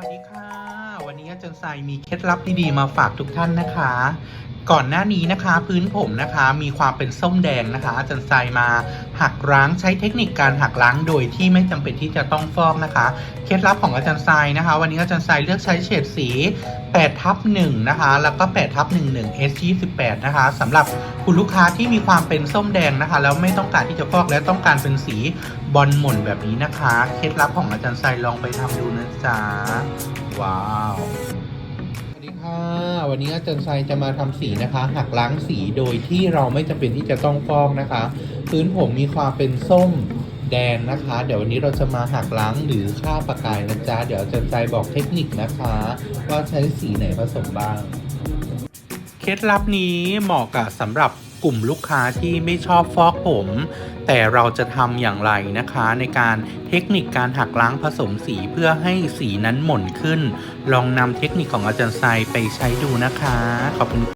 สวัสดีค่ะ วันนี้อาจารย์ทรายมีเคล็ดลับดีๆมาฝากทุกท่านนะคะ ก่อนหน้านี้นะคะ พื้นผมนะคะ มีความเป็นส้มแดงนะคะ อาจารย์ทรายมาหักล้างใช้เทคนิคการหักล้างโดยที่ไม่จำเป็นที่จะต้องฟอกนะคะ เคล็ดลับของอาจารย์ทรายนะคะ วันนี้อาจารย์ทรายเลือกใช้เฉดสี8ทับ1นะคะ แล้วก็8ทับ11 S 28นะคะสำหรับคุณลูกค้าที่มีความเป็นส้มแดงนะคะ แล้วไม่ต้องการที่จะฟอกและต้องการเป็นสีบอลหม่นแบบนี้นะคะ เคล็ดลับของอาจารย์ทรายลองไปทำดูนะจ๊ะ ว้าวสวัสดีค่ะ วันนี้อาจารย์ชัยจะมาทำสีนะคะหักล้างสีโดยที่เราไม่จำเป็นที่จะต้องฟอกนะคะ พื้นผมมีความเป็นส้มแดงนะคะ เดี๋ยววันนี้เราจะมาหักล้างหรือฆ่าประกายนะจ๊ะเดี๋ยวอาจารย์ชัยบอกเทคนิคนะคะ ว่าใช้สีไหนผสมบ้าง เคล็ดลับนี้เหมาะกับสำหรับกลุ่มลูกค้าที่ไม่ชอบฟอกผม แต่เราจะทำอย่างไรนะคะ ในการเทคนิคการหักล้างผสมสีเพื่อให้สีนั้นหม่นขึ้น ลองนำเทคนิคของอาจารย์ทรายไปใช้ดูนะคะ ขอบคุณ